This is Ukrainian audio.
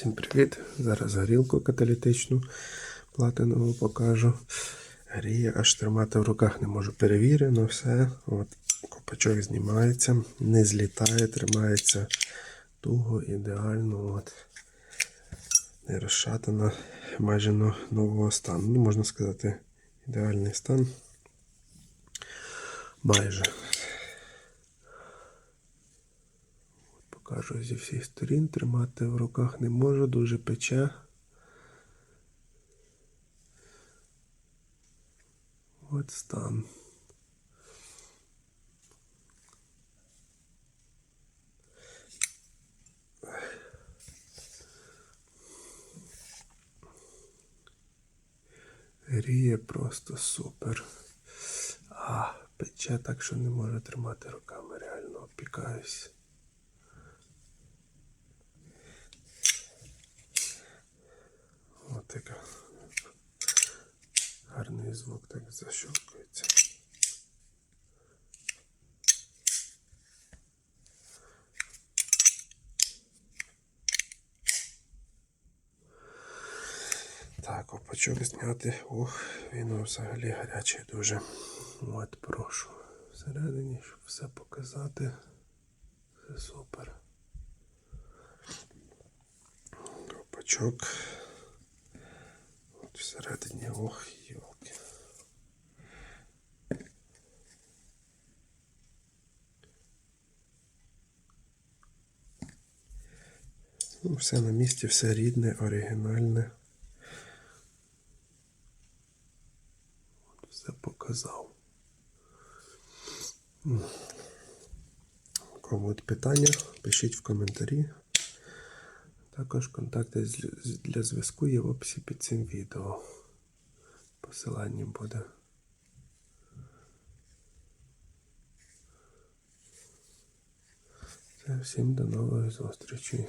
Всім привіт! Зараз горілку каталітичну платинову покажу. Гріє, аж тримати в руках не можу. Перевірено, все. От, копачок знімається, не злітає, тримається туго, ідеально. От. Не розшатана, майже но- нового стану. Ну, можна сказати, ідеальний стан. Майже. Покажу зі всіх сторін, тримати в руках не можу, дуже пече. От стан. Гріє просто супер. А, пече так, що не можу тримати руками, реально опікаюсь. Така. Гарний звук так защелкується. Так, опачок зняти. Ух, він взагалі гарячий дуже. От, прошу. Всередині, щоб все показати. Все супер. Опачок. Всередині, ох, йолки. Ну, все на місці, все рідне, оригінальне. Все показав. Кому питання, пишіть в коментарі. Також контакти для зв'язку є в описі під цим відео. Посилання буде. Це всім до нових зустрічей.